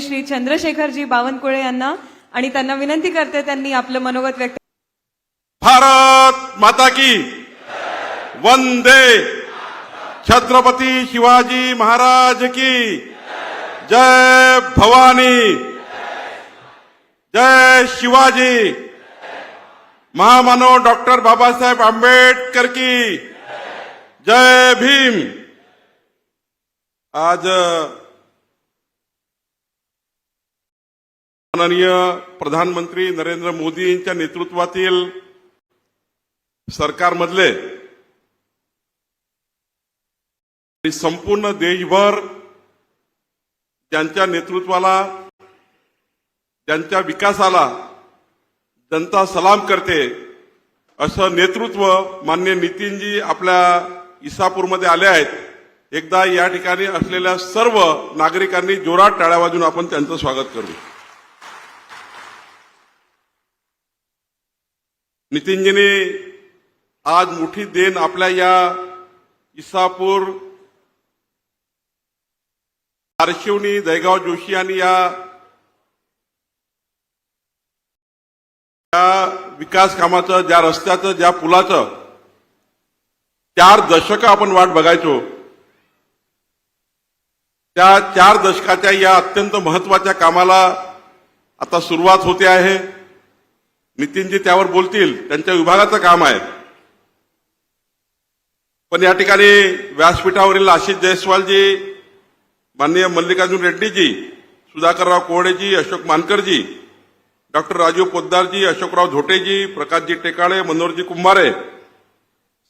श्री चंद्रशेखरजी बावनकुळे यांना आणि त्यांना विनंती करते त्यांनी आपलं मनोगत व्यक्त भारत माता की वंदे! छत्रपती शिवाजी महाराज की जय! भवानी! जय! शिवाजी! महामानव डॉक्टर बाबासाहेब आंबेडकर की जय भीम! आज माननीय प्रधानमंत्री नरेंद्र मोदी यांच्या नेतृत्वातील सरकारमधले संपूर्ण देशभर ज्यांच्या नेतृत्वाला ज्यांच्या विकासाला जनता सलाम करते असं नेतृत्व मान्य नितीनजी आपल्या इसापूरमध्ये आले आहेत. एकदा या ठिकाणी असलेल्या सर्व नागरिकांनी जोरात टाळ्या वाजून आपण त्यांचं स्वागत करू. नितीनजीने आज मोठी देण आपल्या या इसापूर आरशिवनी दहेगाव जोशी आणि या या विकास कामाचं ज्या रस्त्याचं ज्या पुलाचं चार दशक आपण वाट बघायचो. त्या चार दशकाच्या या अत्यंत महत्त्वाच्या कामाला आता सुरुवात होते आहे. नितीनजी त्यावर बोलतील त्यांच्या विभागाचं काम आहे. पण या ठिकाणी व्यासपीठावरील आशिष जयस्वालजी माननीय मल्लिकार्जुन रेड्डीजी सुधाकरराव कोहडेजी अशोक मानकरजी डॉक्टर राजीव पोद्दारजी अशोकराव झोटेजी प्रकाशजी टेकाळे मनोहरजी कुंभारे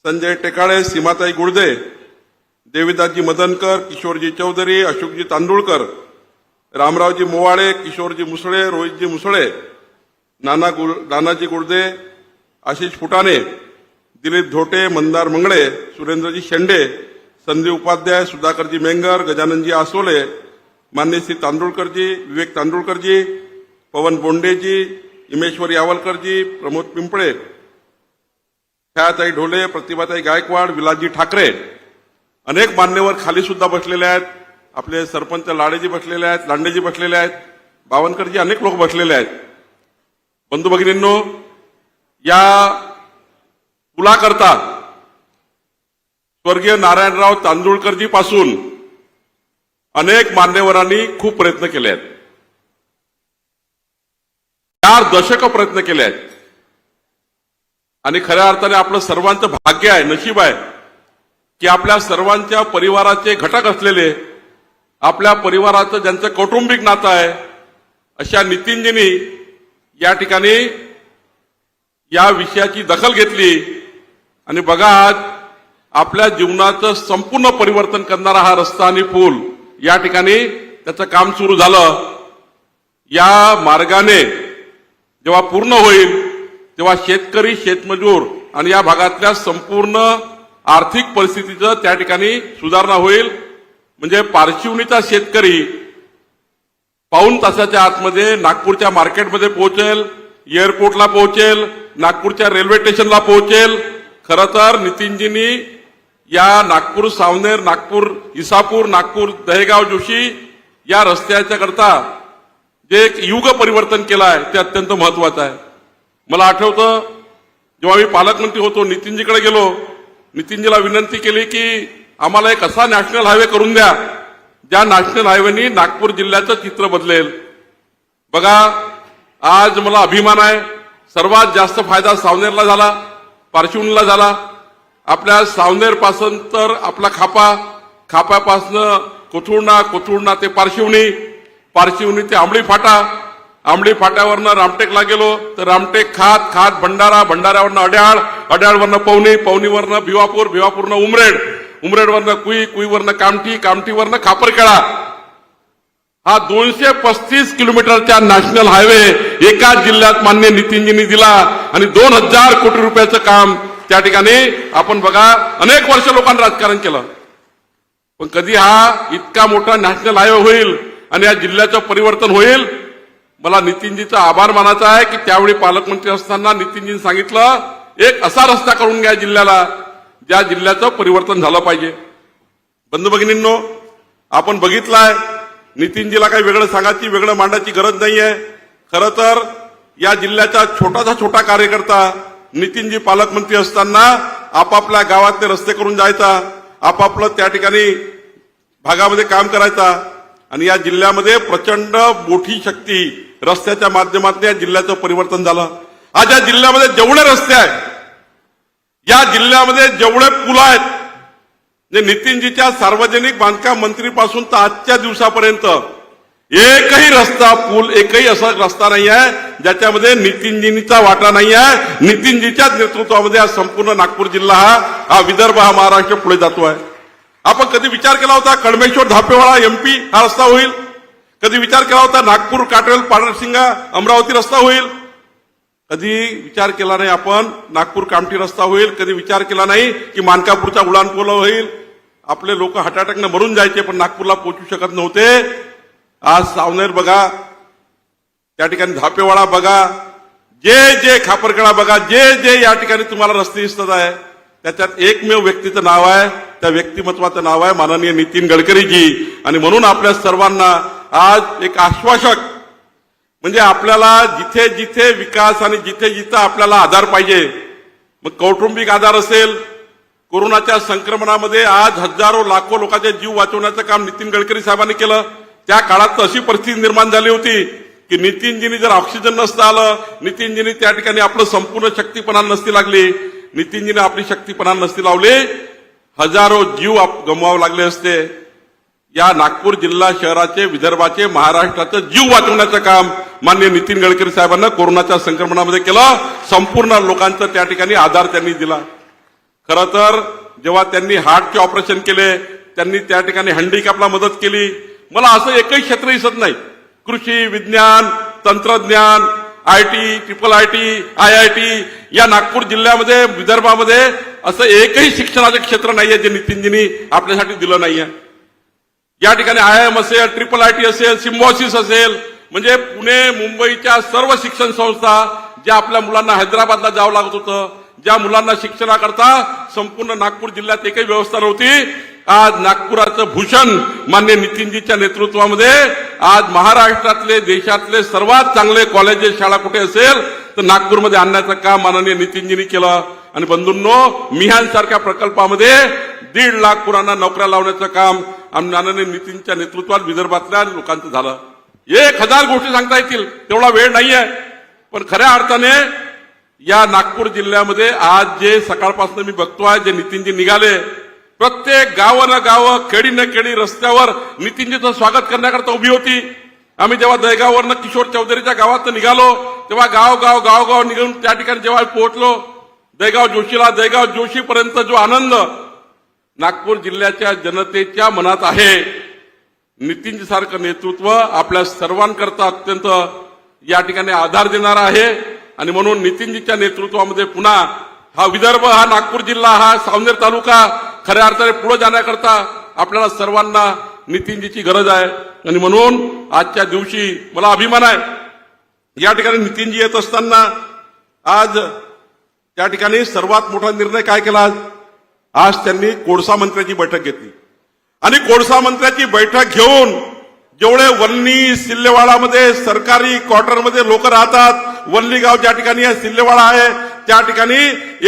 संजय टेकाळे सीमाताई गुळदे देवीदासजी मदनकर किशोरजी चौधरी अशोकजी तांदुळकर रामरावजी मोवाळे किशोरजी मुसळे रोहितजी मुसळे नाना गुळ नानाजी गुर्दे आशिष फुटाणे दिलीप धोटे मंदार मंगळे सुरेंद्रजी शेंडे संदीप उपाध्याय सुधाकरजी मेंगर गजाननजी आसोले मान्य श्री तांदुळकरजी विवेक तांदुळकरजी पवन बोंडेजी इमेश्वर यावलकरजी प्रमोद पिंपळे छायाताई ढोले प्रतिभाताई गायकवाड विलासजी ठाकरे. अनेक मान्यवर खाली सुद्धा बसलेले आहेत. आपले सरपंच लाडेजी बसलेले आहेत लांडेजी बसलेले आहेत. बावनकरजी अनेक लोक बसलेले आहेत. बंधू भगिनींनो या पुलाकरता स्वर्गीय नारायणराव तांदुळकरजी पासून अनेक मान्यवरांनी खूप प्रयत्न केले आहेत. चार दशक प्रयत्न केले आहेत. आणि खऱ्या अर्थाने आपलं सर्वांचं भाग्य आहे नशीब आहे की आपल्या सर्वांच्या परिवाराचे घटक असलेले आपल्या परिवाराचं ज्यांचं कौटुंबिक नातं आहे अशा नितीनजींनी या ठिकाणी या विषयाची दखल घेतली. आणि बघा आज आपल्या जीवनाचं संपूर्ण परिवर्तन करणारा हा रस्ता आणि पूल या ठिकाणी त्याचं काम सुरू झालं. या मार्गाने जेव्हा पूर्ण होईल तेव्हा शेतकरी शेतमजूर आणि या भागातल्या संपूर्ण आर्थिक परिस्थितीचं त्या ठिकाणी सुधारणा होईल. म्हणजे पारशिवनीचा शेतकरी पाऊन तासाच्या आतमध्ये नागपूरच्या मार्केटमध्ये पोहोचेल एअरपोर्टला पोहोचेल नागपूरच्या रेल्वे स्टेशनला पोहोचेल. खरं तर नितीनजींनी या नागपूर सावनेर नागपूर इसापूर नागपूर दहेगाव जोशी या रस्त्याच्या करता जे एक युग परिवर्तन केलं आहे ते अत्यंत महत्वाचं आहे. मला आठवतं जेव्हा मी पालकमंत्री होतो नितीनजीकडे गेलो नितीनजीला विनंती केली की आम्हाला एक असा नॅशनल हायवे करून द्या ज्या नॅशनल हायवेनी नागपूर जिल्ह्याचं चित्र बदलेल. बघा आज मला अभिमान आहे. सर्वात जास्त फायदा सावनेरला झाला पारशिवनीला झाला. आपल्या सावनेरपासून तर आपला खापा खापापासनं कोथुर्णा कोथुर्णा ते पारशिवनी पारशिवनी ते आंबळी फाटा. आंबळी फाट्यावरनं रामटेकला गेलो तर रामटेक खात खात भंडारा भंडाऱ्यावरनं अड्याळ अड्याळवरनं पवनी पवनीवरनं भिवापूर भिवापूरनं उमरेड. उमरेडवरनं कुई कुईवरनं कामठी कामठीवरनं खापरखेळा हा दोनशे पस्तीस किलोमीटरच्या नॅशनल हायवे एका जिल्ह्यात मान्य नितीनजींनी दिला आणि दोन हजार कोटी रुपयाचं काम त्या ठिकाणी आपण बघा अनेक वर्ष लोकांनी राजकारण केलं. पण कधी हा इतका मोठा नॅशनल हायवे होईल आणि या जिल्ह्याचं परिवर्तन होईल? मला नितीनजीचा आभार मानायचा आहे की त्यावेळी पालकमंत्री असताना नितीनजींनी सांगितलं एक असा रस्ता करून घ्या जिल्ह्याला त्या जिल्ह्याचं परिवर्तन झालं पाहिजे. बंधू भगिनींनो आपण बघितलंय नितीनजीला काही वेगळं सांगायची वेगळं मांडायची गरज नाहीये. खरं तर या जिल्ह्याचा छोटासा छोटा कार्यकर्ता नितीनजी पालकमंत्री असताना आपापल्या गावातले रस्ते करून जायचा आपापलं त्या ठिकाणी भागामध्ये काम करायचा. आणि या जिल्ह्यामध्ये प्रचंड मोठी शक्ती रस्त्याच्या माध्यमातून या जिल्ह्याचं परिवर्तन झालं. आज या जिल्ह्यामध्ये जेवढे रस्ते आहेत या जिल्ह्यामध्ये जेवढे पुल आहेत जे नितीनजीच्या सार्वजनिक बांधकाम मंत्रीपासून तर आजच्या दिवसापर्यंत एकही रस्ता पूल एकही असा रस्ता नाही आहे ज्याच्यामध्ये नितीनजींचा वाटा नाही आहे नितीनजीच्याच नेतृत्वामध्ये आज संपूर्ण नागपूर जिल्हा हा हा विदर्भ हा महाराष्ट्र पुढे जातो आहे आपण कधी विचार केला होता कडमेश्वर धापेवाडा एमपी हा रस्ता होईल? कधी विचार केला होता नागपूर काटवेल पाडरसिंगा अमरावती रस्ता होईल? कधी विचार केला नाही आपण नागपूर कामठी रस्ता होईल कधी विचार केला नाही की मानकापूरचा उडाणपूल होईल. आपले लोक हटाटकनं मरून जायचे पण नागपूरला पोहोचू शकत नव्हते. आज सावनेर बघा त्या ठिकाणी धापेवाडा बघा जे जे खापरकडा बघा जे जे या ठिकाणी तुम्हाला रस्ते दिसत आहे त्याच्यात एकमेव व्यक्तीचं नाव आहे त्या व्यक्तिमत्वाचं नाव आहे माननीय नितीन गडकरीजी. आणि म्हणून आपल्या सर्वांना आज एक आश्वासक म्हणजे आपल्याला जिथे जिथे विकास आणि जिथे जिथे आपल्याला आधार पाहिजे मग कौटुंबिक आधार असेल कोरोनाच्या संक्रमणामध्ये आज हजारो लाखो लोकांचे जीव वाचवण्याचं काम नितीन गडकरी साहेबांनी केलं. त्या काळात तर अशी परिस्थिती निर्माण झाली होती की नितीनजींनी जर ऑक्सिजन नसतं आलं नितीनजींनी त्या ठिकाणी आपलं संपूर्ण शक्तीपणा नसती लागली. नितीनजीने आपली शक्तीपणा नसती लावली. हजारो जीव आप- गमवावे लागले असते. या नागपूर जिल्हा शहराचे विदर्भाचे महाराष्ट्राचं जीव वाचवण्याचं काम मान्य नितीन गडकरी साहेबांना कोरोनाच्या संक्रमणामध्ये केलं. संपूर्ण लोकांचा त्या ठिकाणी आधार त्यांनी दिला. खरं तर जेव्हा त्यांनी हार्टचे ऑपरेशन केले त्यांनी त्या ठिकाणी हँडिकॅपला मदत केली. मला असं एकही क्षेत्र दिसत नाही. कृषी विज्ञान तंत्रज्ञान I T triple I T I I T या नागपूर जिल्ह्यामध्ये विदर्भामध्ये असं एकही शिक्षणाचं क्षेत्र नाहीये जे नितीनजींनी आपल्यासाठी दिलं नाहीये. या ठिकाणी आय एम असेल ट्रिपल आय टी असेल सिम्बॉसिस असेल म्हणजे पुणे मुंबईच्या सर्व शिक्षण संस्था ज्या आपल्या मुलांना हैदराबादला जावं लागत होतं ज्या मुलांना शिक्षणाकरता संपूर्ण नागपूर जिल्ह्यात एकही व्यवस्था नव्हती आज नागपुराचं भूषण मान्य नितीनजीच्या नेतृत्वामध्ये आज महाराष्ट्रातले देशातले सर्वात चांगले कॉलेजेस शाळा कुठे असेल तर नागपूरमध्ये आणण्याचं काम माननीय नितीनजींनी केलं. आणि बंधूंनो मिहानसारख्या प्रकल्पामध्ये दीड लाख पुरांना नोकऱ्या लावण्याचं काम आम- नितीनच्या नेतृत्वात विदर्भातल्या लोकांचं झालं. एक हजार गोष्टी सांगता येतील तेवढा वेळ नाहीये. पण खऱ्या अर्थाने या नागपूर जिल्ह्यामध्ये आज जे सकाळपासून मी बघतोय जे नितीनजी निघाले प्रत्येक गाव न गावं खेडी न खेडी रस्त्यावर नितीनजीचं स्वागत करण्याकरता उभी होती. आम्ही जेव्हा दयगाववरनं किशोर चौधरीच्या गावात निघालो तेव्हा गाव गाव गाव गाव निघून त्या ठिकाणी जेव्हा पोहोचलो दयगाव जोशीला दयगाव जोशीपर्यंत जो आनंद नागपूर जिल्ह्याच्या जनतेच्या मनात आहे. नितीनजी सारखं नेतृत्व आपल्या सर्वांकरता अत्यंत या ठिकाणी आधार देणार आहे. आणि म्हणून नितीनजीच्या नेतृत्वामध्ये पुन्हा हा विदर्भ हा नागपूर जिल्हा हा सावनेर तालुका खऱ्या अर्थाने पुढे जाण्याकरता आपल्याला सर्वांना नितीनजीची गरज आहे. आणि म्हणून आजच्या दिवशी मला अभिमान आहे. या ठिकाणी नितीनजी येत असताना आज त्या ठिकाणी सर्वात मोठा निर्णय काय केला? आज त्यांनी कोळसा मंत्र्याची बैठक घेतली. आणि कोळसा मंत्र्याची बैठक घेऊन जेवढे वल्ली सिल्लेवाडामध्ये सरकारी क्वार्टरमध्ये लोक राहतात वल्ली गाव ज्या ठिकाणी सिल्लेवाडा आहे त्या ठिकाणी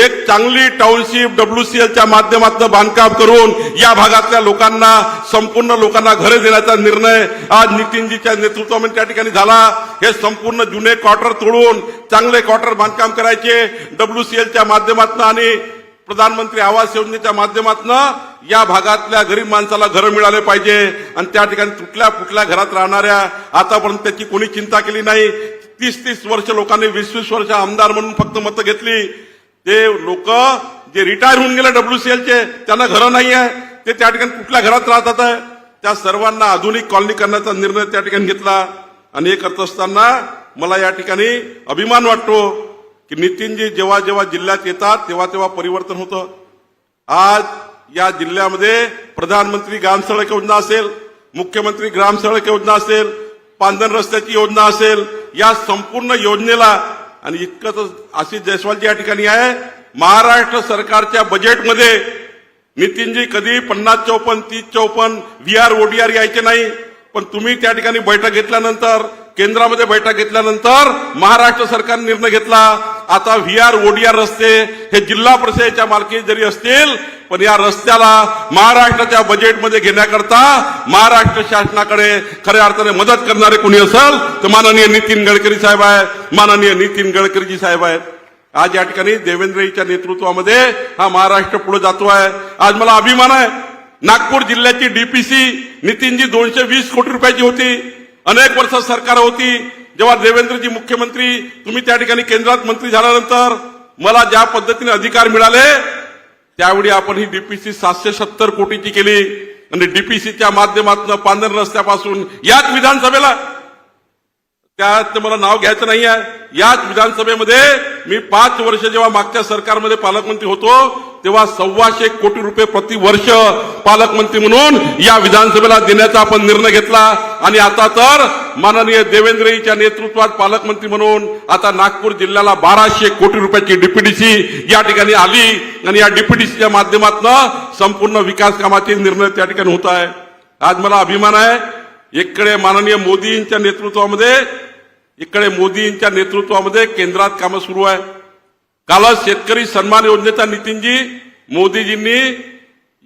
एक चांगली टाउनशिप डब्ल्यूसीएलच्या माध्यमातून बांधकाम करून या भागातल्या लोकांना संपूर्ण लोकांना घरे देण्याचा निर्णय आज नितीनजीच्या नेतृत्वामध्ये त्या ठिकाणी झाला. हे संपूर्ण जुने क्वार्टर तोडून चांगले क्वार्टर बांधकाम करायचे डब्ल्यूसीएलच्या माध्यमातून आणि प्रधानमंत्री आवास योजनेच्या माध्यमातून या भागातल्या गरीब माणसाला घरं मिळाले पाहिजे. आणि त्या ठिकाणी तुटल्या फुटल्या घरात राहणाऱ्या आतापर्यंत त्याची कोणी चिंता केली नाही. तीस तीस वर्ष लोकांनी वीस वीस वर्ष आमदार म्हणून फक्त मतं घेतली. ते लोक जे रिटायर होऊन गेले डब्ल्यूसीएलचे त्यांना घरं नाही आहे ते त्या ठिकाणी कुठल्या घरात राहतात? आहे त्या सर्वांना आधुनिक कॉलनी करण्याचा निर्णय त्या ठिकाणी घेतला. आणि हे करत असताना मला या ठिकाणी अभिमान वाटतो. की नितीनजी जेव्हा जेव्हा जिल्ह्यात येतात तेव्हा तेव्हा परिवर्तन होतं. आज या जिल्ह्यामध्ये प्रधानमंत्री ग्रामसडक योजना असेल मुख्यमंत्री ग्रामसडक योजना असेल पांधन रस्त्याची योजना असेल या संपूर्ण योजनेला आणि इतकंच आशिष जयस्वालजी या ठिकाणी आहे महाराष्ट्र सरकारच्या बजेटमध्ये नितीनजी कधी पन्नास चौपन्न तीस चौपन्न व्ही आर ओडीआर यायचे नाही. पण तुम्ही त्या ठिकाणी बैठक घेतल्यानंतर केंद्रामध्ये बैठक घेतल्यानंतर महाराष्ट्र सरकारने निर्णय घेतला. आता व्ही आर ओडीआर रस्ते हे जिल्हा परिषदेच्या मालकी जरी असतील पण या रस्त्याला महाराष्ट्राच्या बजेटमध्ये घेण्याकरता महाराष्ट्र शासनाकडे खऱ्या अर्थाने मदत करणारे कोणी असेल तर माननीय नितीन गडकरी साहेब आहे माननीय नितीन गडकरीजी साहेब आहेत. आज या ठिकाणी देवेंद्रजीच्या नेतृत्वामध्ये हा महाराष्ट्र पुढे जातो आहे. आज मला अभिमान आहे. नागपूर जिल्ह्याची डीपीसी नितीनजी दोनशे वीस कोटी रुपयाची होती. अनेक वर्ष सरकार होती. जेव्हा देवेंद्रजी मुख्यमंत्री तुम्ही त्या ठिकाणी केंद्रात मंत्री झाल्यानंतर मला ज्या पद्धतीने अधिकार मिळाले त्यावेळी आपण ही डीपीसी सातशे सत्तर कोटीची केली. आणि डीपीसीच्या माध्यमातून पांढर रस्त्यापासून याच विधानसभेला. त्यात मला नाव घ्यायचं नाही आहे याच विधानसभेमध्ये मी पाच वर्ष जेव्हा मागच्या सरकारमध्ये पालकमंत्री होतो तेव्हा सव्वाशे कोटी रुपये प्रतिवर्ष पालकमंत्री म्हणून या विधानसभेला देण्याचा आपण निर्णय घेतला. आणि आता तर माननीय देवेंद्रजीच्या नेतृत्वात पालकमंत्री म्हणून आता नागपूर जिल्ह्याला बाराशे कोटी रुपयाची डीपीडीसी या ठिकाणी आली. आणि या डीपीडीसीच्या माध्यमातून संपूर्ण विकास कामाचे निर्णय त्या ठिकाणी होत आहे. आज मला अभिमान आहे एकडे माननीय मोदींच्या नेतृत्वामध्ये इकडे मोदींच्या नेतृत्वामध्ये केंद्रात कामं सुरू आहे कालच शेतकरी सन्मान योजनेचा नितीनजी मोदीजींनी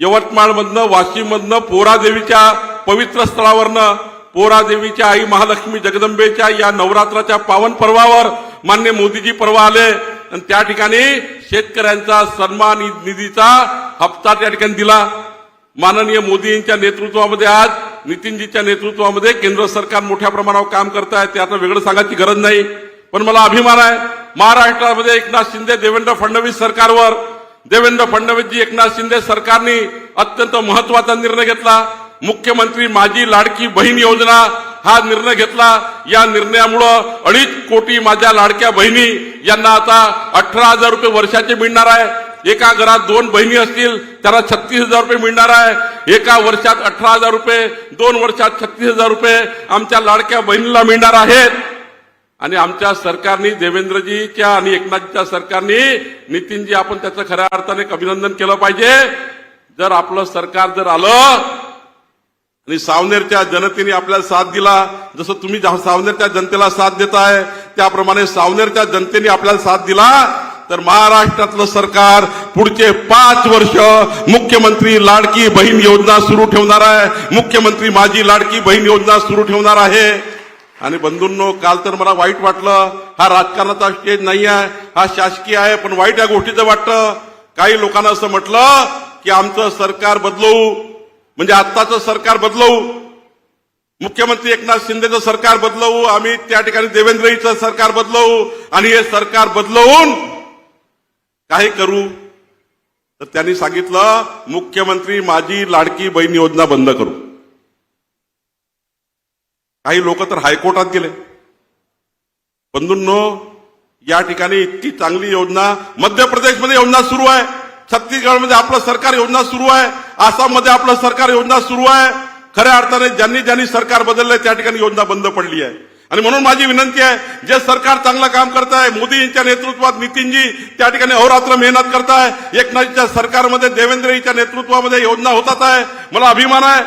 यवतमाळमधनं वाशिममधनं पोरादेवीच्या पवित्र स्थळावरनं पोरादेवीच्या आई महालक्ष्मी जगदंबेच्या या नवरात्राच्या पावन पर्वावर मान्य मोदीजी पर्व आले. आणि त्या ठिकाणी शेतकऱ्यांचा सन्मान निधीचा हप्ता त्या ठिकाणी दिला. माननीय मोदींच्या नेतृत्वामध्ये आज नितीनजीच्या नेतृत्वामध्ये केंद्र सरकार मोठ्या प्रमाणावर काम करत आहे. ते आता वेगळं सांगायची गरज नाही. पण मला अभिमान आहे महाराष्ट्रामध्ये एकनाथ शिंदे देवेंद्र फडणवीस सरकारवर. देवेंद्र फडणवीसजी एकनाथ शिंदे सरकारने अत्यंत महत्त्वाचा निर्णय घेतला. मुख्यमंत्री माझी लाडकी बहीण योजना हा निर्णय घेतला. या निर्णयामुळं अडीच कोटी माझ्या लाडक्या बहिणी यांना आता अठरा हजार रुपये वर्षाचे मिळणार आहे. एका घरात दोन बहिणी असतील त्याला छत्तीस हजार रुपये मिळणार आहे. एका वर्षात अठरा हजार रुपये दोन वर्षात छत्तीस हजार रुपये आमच्या लाडक्या बहिणीला मिळणार आहेत. आणि आमच्या सरकारने देवेंद्रजीच्या आणि एकनाथजीच्या सरकारने नितीनजी आपण त्याचं खऱ्या अर्थाने अभिनंदन केलं पाहिजे. जर आपलं सरकार जर आलं आणि सावनेरच्या जनतेने आपल्याला साथ दिला जसं तुम्ही जा- सावनेरच्या जनतेला साथ देताय त्याप्रमाणे सावनेरच्या जनतेने आपल्याला साथ दिला तर महाराष्ट्रातलं सरकार पुढचे पाच वर्ष मुख्यमंत्री लाडकी बहीण योजना सुरू ठेवणार आहे. मुख्यमंत्री माझी लाडकी बहीण योजना सुरू ठेवणार आहे. आणि बंधूंनो काल तर मला वाईट वाटलं. हा राजकारणाचा स्टेज नाही आहे हा शासकीय आहे पण वाईट या गोष्टीचं वाटतं. काही लोकांना असं म्हटलं की आमचं सरकार बदलवू म्हणजे आत्ताचं सरकार बदलवू मुख्यमंत्री एकनाथ शिंदेचं सरकार बदलवू आम्ही त्या ठिकाणी देवेंद्रजीचं सरकार बदलवू आणि हे सरकार बदलवून काय करू. तर त्यांनी सांगितलं मुख्यमंत्री माझी लाडकी बहीण योजना बंद करू. काही लोक तर हायकोर्टात गेले. बंधूंनो या ठिकाणी इतकी चांगली योजना मध्य प्रदेशमध्ये योजना सुरू आहे. छत्तीसगडमध्ये आपलं सरकार योजना सुरू आहे. आसाममध्ये आपलं सरकार योजना सुरू आहे. खऱ्या अर्थाने ज्यांनी ज्यांनी सरकार बदललंय त्या ठिकाणी योजना बंद पडली आहे. आणि म्हणून माझी विनंती आहे जे सरकार चांगलं काम करत आहे मोदींच्या नेतृत्वात नितीनजी त्या ठिकाणी अहोरात्र मेहनत करत आहे एकनाथच्या सरकारमध्ये देवेंद्रजीच्या नेतृत्वामध्ये योजना होतात आहे. मला अभिमान आहे.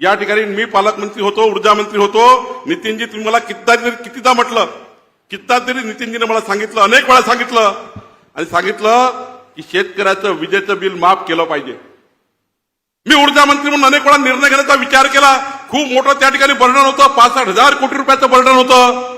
या ठिकाणी मी पालकमंत्री होतो ऊर्जा मंत्री होतो. नितीनजी तुम्ही मला कितीदा कितीदा म्हटलं कितीदा तरी नितीनजीने मला सांगितलं अनेक वेळा सांगितलं आणि सांगितलं की शेतकऱ्याचं विजेचं बिल माफ केलं पाहिजे. मी ऊर्जा मंत्री म्हणून अनेक वेळा निर्णय घेण्याचा विचार केला. खूप मोठं त्या ठिकाणी बर्डन होतं. पासष्ट हजार कोटी रुपयाचं बर्डन होतं.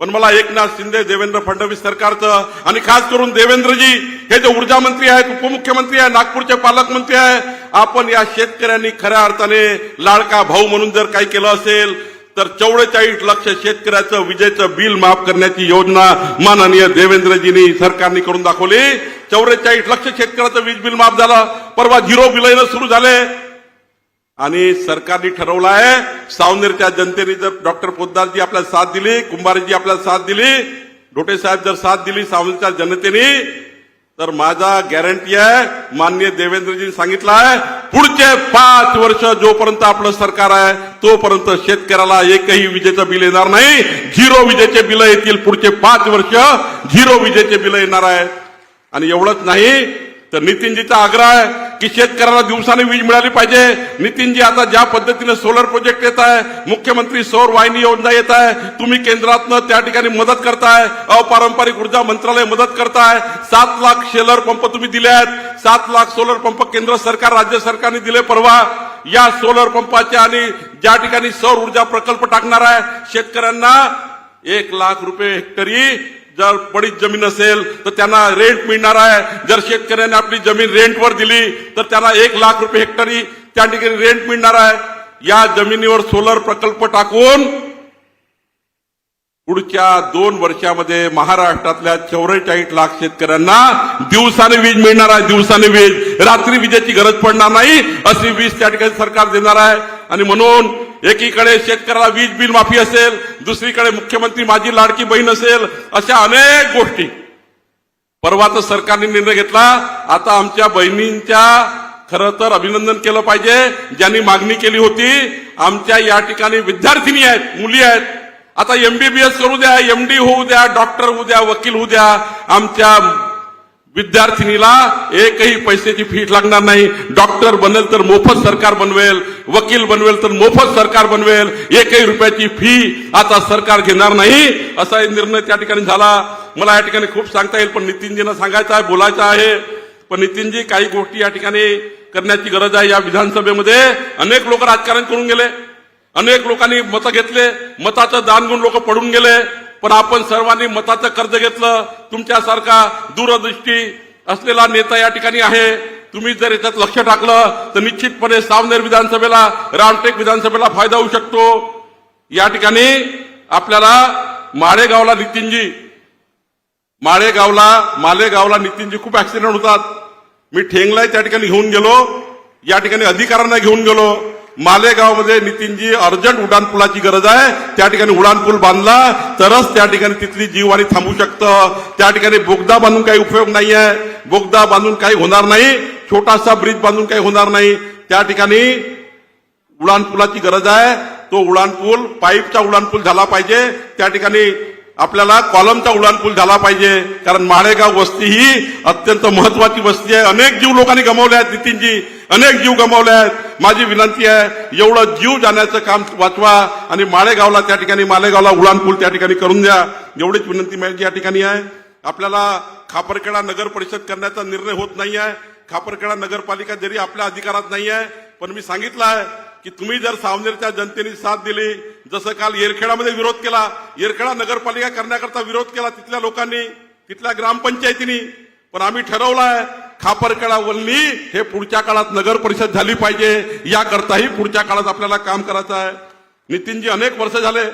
पण मला एकनाथ शिंदे देवेंद्र फडणवीस सरकारचं आणि खास करून देवेंद्रजी हे जे ऊर्जा मंत्री आहेत उपमुख्यमंत्री आहे नागपूरचे पालकमंत्री आहे आपण या शेतकऱ्यांनी खऱ्या अर्थाने लाडका भाऊ म्हणून जर काही केलं असेल तर चौवेचाळीस लक्ष शेतकऱ्याचं विजेचं बिल माफ करण्याची योजना माननीय देवेंद्रजींनी सरकारने करून दाखवली. चौवेचाळीस लक्ष शेतकऱ्याचं वीज बिल माफ झालं परवा झिरो बिल सुरू झाले. आणि सरकारने ठरवलं आहे सावनेरच्या जनतेने जर डॉक्टर पोद्दारजी आपल्याला साथ दिली कुंभारजी आपल्याला साथ दिली डोटे साहेब जर साथ दिली सावनेरच्या जनतेने तर माझा गॅरंटी आहे माननीय देवेंद्रजी सांगितलं आहे पुढचे पाच वर्ष जोपर्यंत आपलं सरकार आहे तोपर्यंत शेतकऱ्याला एकही विजेचं बिल येणार नाही. झिरो विजेचे बिल येतील पुढचे पाच वर्ष झिरो विजेचे बिल येणार आहे आणि एवढंच नाही तर नितीनजीचा आग्रह आहे की शेतकऱ्याला दिवसाने वीज मिळाली पाहिजे. नितीनजी आता ज्या पद्धतीने सोलर प्रोजेक्ट येत आहे मुख्यमंत्री सौर वाहिनी योजना येत आहे तुम्ही केंद्रातनं त्या ठिकाणी मदत करताय अपारंपरिक ऊर्जा मंत्रालय मदत करताय. सात लाख शेलर पंप तुम्ही दिले आहेत. सात लाख सोलर पंप केंद्र सरकार राज्य सरकारने दिले परवा. या सोलर पंपाच्या आणि ज्या ठिकाणी सौर ऊर्जा प्रकल्प टाकणार आहे शेतकऱ्यांना एक लाख रुपये हेक्टरी जर पडीत जमीन असेल तर त्यांना रेंट मिळणार आहे. जर शेतकऱ्यांनी आपली जमीन रेंटवर दिली तर त्यांना एक लाख रुपये हेक्टरी त्या ठिकाणी रेंट मिळणार आहे. या जमिनीवर सोलर प्रकल्प टाकून पुढच्या दोन वर्षामध्ये महाराष्ट्रातल्या चौवेचाळीस लाख शेतकऱ्यांना दिवसाने वीज मिळणार आहे दिवसाने वीज. रात्री विजेची गरज पडणार नाही अशी वीज त्या ठिकाणी सरकार देणार आहे. आणि म्हणून एकीकडे शेतकऱ्याला वीज बिल माफी असेल दुसरीकडे मुख्यमंत्री माझी लाडकी बहीण असेल अशा अनेक गोष्टी. परवाच सरकारने निर्णय घेतला आता आमच्या बहिणींच्या खरं तर अभिनंदन केलं पाहिजे ज्यांनी मागणी केली होती आमच्या या ठिकाणी विद्यार्थिनी आहेत मुली आहेत. आता एमबीबीएस करू द्या एमडी होऊ द्या डॉक्टर होऊ द्या वकील होऊ द्या आमच्या विद्यार्थिनीला एकही पैशाची फी लागणार नाही. डॉक्टर बनेल तर मोफत सरकार बनवेल वकील बनवेल तर मोफत सरकार बनवेल एकही रुपयाची फी आता सरकार घेणार नाही. असा एक निर्णय त्या ठिकाणी झाला. मला या ठिकाणी खूप सांगता येईल पण नितीनजींना सांगायचं आहे बोलायचं आहे. पण नितीनजी काही गोष्टी या ठिकाणी करण्याची गरज आहे या विधानसभेमध्ये. अनेक लोक राजकारण करून गेले. अनेक लोकांनी मतं घेतले. मताचं दान घेऊन लोक पडून गेले. पण आपण सर्वांनी मताचं कर्ज घेतलं. तुमच्यासारखा दूरदृष्टी असलेला नेता या ठिकाणी आहे. तुम्ही जर याच्यात लक्ष टाकलं तर निश्चितपणे सावनेर विधानसभेला रामटेक विधानसभेला फायदा होऊ शकतो. या ठिकाणी आपल्याला माळेगावला नितीनजी माळेगावला मालेगावला नितीनजी खूप ऍक्सिडेंट होतात. मी ठेंगलाय त्या ठिकाणी घेऊन गेलो. या ठिकाणी अधिकाऱ्यांना घेऊन गेलो. मालेगावमध्ये नितीनजी अर्जंट उड्डाणपुलाची गरज आहे. त्या ठिकाणी उड्डाणपूल बांधला. तरच त्या ठिकाणी तिथली जीववाणी थांबू शकतं. त्या ठिकाणी बोगदा बांधून काही उपयोग नाही आहे बोगदा बांधून काही होणार नाही. छोटासा ब्रिज बांधून काही होणार नाही. त्या ठिकाणी उड्डाणपुलाची गरज आहे. तो उड्डाणपूल पाईपचा उड्डाणपूल झाला पाहिजे. त्या ठिकाणी आपल्याला कॉलमचा उड्डाणपूल झाला पाहिजे. कारण माळेगाव वस्ती ही अत्यंत महत्वाची वस्ती आहे. अनेक जीव लोकांनी गमावले आहेत नितीनजी. अनेक जीव गमावले आहेत. माझी विनंती आहे एवढं जीव जाण्याचं काम वाचवा आणि माळेगावला त्या ठिकाणी मालेगावला उड्डाणपूल त्या ठिकाणी करून द्या. एवढीच विनंती माझी या ठिकाणी आहे. आपल्याला खापरखेडा नगर परिषद करण्याचा निर्णय होत नाही आहे. खापरखेडा नगरपालिका जरी आपल्या अधिकारात नाही आहे पण मी सांगितलं आहे की तुम्ही जर सावनेरच्या जनतेने साथ दिली जसं काल येरखेडामध्ये विरोध केला येरखेडा नगरपालिका करण्याकरता विरोध केला तिथल्या लोकांनी तिथल्या ग्रामपंचायतीनी पण आम्ही ठरवलं आहे खापरखेडा वल्ली हे पुढच्या काळात नगर परिषद झाली पाहिजे. याकरताही पुढच्या काळात आपल्याला काम करायचं आहे. नितीनजी अनेक वर्ष झाले.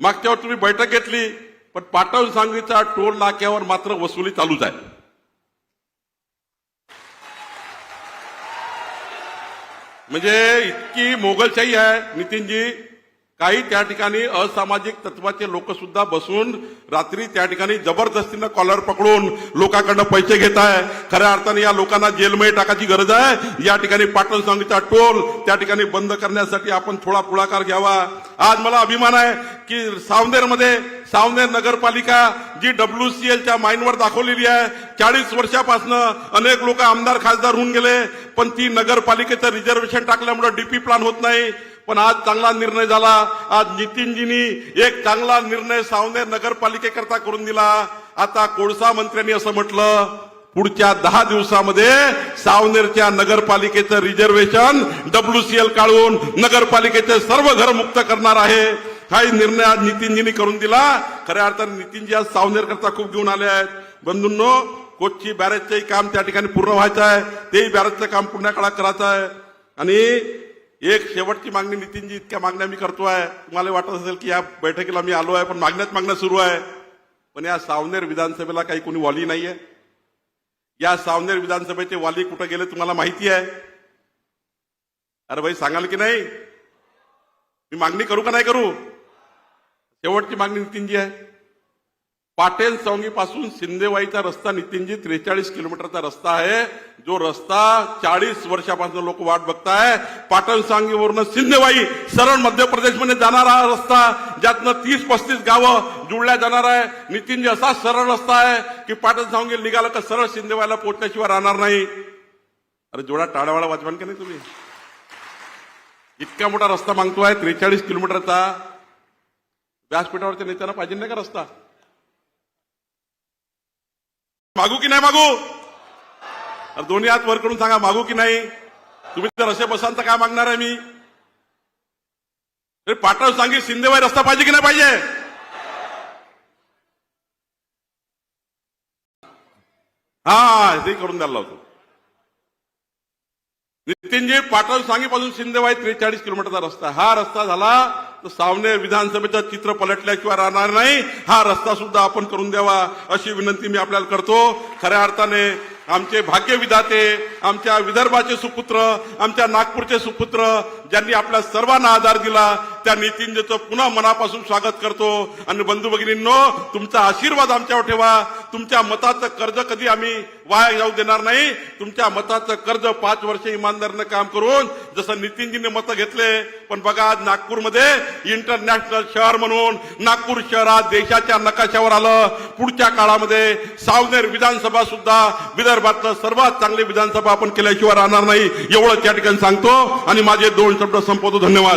मागच्या वर तुम्ही बैठक घेतली पण पाटण सांगलीचा टोल नाक्यावर मात्र वसुली चालूच आहे. म्हणजे इतकी मोगलशाही आहे नितीनजी. काही त्या ठिकाणी असामाजिक तत्वाचे लोक सुद्धा बसून रात्री त्या ठिकाणी जबरदस्तीनं कॉलर पकडून लोकांकडनं पैसे घेत आहे. खऱ्या अर्थाने या लोकांना जेलमध्ये टाकायची गरज आहे. या ठिकाणी पाटण सांगीचा टोल त्या ठिकाणी बंद करण्यासाठी आपण थोडा पुढाकार घ्यावा. आज मला अभिमान आहे की सावनेरमध्ये सावनेर नगरपालिका जी डब्ल्यू सी एलच्या माइंडवर दाखवलेली आहे चाळीस वर्षापासून अनेक लोक आमदार खासदार होऊन गेले पण ती नगरपालिकेचं रिझर्वेशन टाकल्यामुळे डीपी प्लान होत नाही. पण आज चांगला निर्णय झाला. आज नितीनजींनी एक चांगला निर्णय सावनेर नगरपालिकेकरता करून दिला. आता कोळसा मंत्र्यांनी असं म्हटलं पुढच्या दहा दिवसामध्ये सावनेरच्या नगरपालिकेचं रिझर्वेशन डब्ल्यूसीएल काढून नगरपालिकेचे सर्व घर मुक्त करणार आहे. हाही निर्णय आज नितीनजींनी करून दिला. खऱ्या अर्थाने नितीनजी आज सावनेर करता खूप घेऊन आले आहेत. बंधूंनो कोचची बॅरेजचंही काम त्या ठिकाणी पूर्ण व्हायचं आहे. तेही बॅरेजचं काम पुण्या काळात करायचं आहे. आणि एक शेवटची मागणी नितीनजी इतक्या मागण्या मी करतो आहे तुम्हाला वाटत असेल की या बैठकीला मी आलो आहे पण मागण्याच मागण्या सुरू आहे. पण या सावनेर विधानसभेला काही कोणी वाली नाहीये. या सावनेर विधानसभेचे वाली कुठे गेले तुम्हाला माहिती आहे? अरे भाई सांगाल की नाही? मी मागणी करू का नाही करू? शेवटची मागणी नितीनजी आहे. पाटेल चौंगीपासून सिंदेवाईचा रस्ता नितीनजी त्रेचाळीस किलोमीटरचा रस्ता आहे. जो रस्ता चाळीस वर्षापासून लोक वाट बघताय. पाटण सांगीवरून सिंदेवाई सरळ मध्य प्रदेशमध्ये जाणारा हा रस्ता ज्यातनं तीस पस्तीस गावं जुळल्या जाणार आहे. नितीनजी असा सरळ रस्ता आहे की पाटण सांगी निघाला का सरळ सिंदेवाईला पोहोचल्याशिवाय राहणार नाही. अरे जोडा टाळावाळा वाजवान का नाही तुम्ही? इतका मोठा रस्ता मागतोय त्रेचाळीस किलोमीटरचा. व्यासपीठावरच्या नेत्यांना पाहिजे नाही का रस्ता? मागू की नाही मागू? दोन्ही हात वर करून सांगा मागू की नाही? तुम्ही तर असे बसाल तर काय मागणार आहे मी? अरे पाठव शिंदेबाई रस्ता पाहिजे की नाही पाहिजे? हा ते करून द्यायला लावतो. नितीनजी पाटण सांगीपासून शिंदेबाई त्रेचाळीस किलोमीटरचा रस्ता हा रस्ता झाला तर सावनेर विधानसभेचं चित्र पलटल्याशिवाय राहणार नाही. हा रस्ता सुद्धा आपण करून द्यावा अशी विनंती मी आपल्याला करतो. खऱ्या अर्थाने आमचे भाग्यविधाते आमच्या विदर्भाचे सुपुत्र आमच्या नागपूरचे सुपुत्र ज्यांनी आपल्या सर्वांना आधार दिला त्या नितीनजीचं पुन्हा मनापासून स्वागत करतो. आणि बंधू भगिनींनो तुमचा आशीर्वाद आमच्यावर ठेवा. तुमच्या मताचं कर्ज कधी आम्ही वाया जाऊ देणार नाही. तुमच्या मताचं कर्ज पाच वर्ष इमानदारीनं काम करून जसं नितीनजीने मतं घेतले पण बघा आज नागपूरमध्ये इंटरनॅशनल शहर म्हणून नागपूर शहरात देशाच्या नकाशावर आलं. पुढच्या काळामध्ये सावनेर विधानसभा सुद्धा विदर्भातलं सर्वात चांगली विधानसभा आपण केल्याशिवाय राहणार नाही. एवढं त्या ठिकाणी सांगतो. आणि माझे दोन संपवतो. धन्यवाद.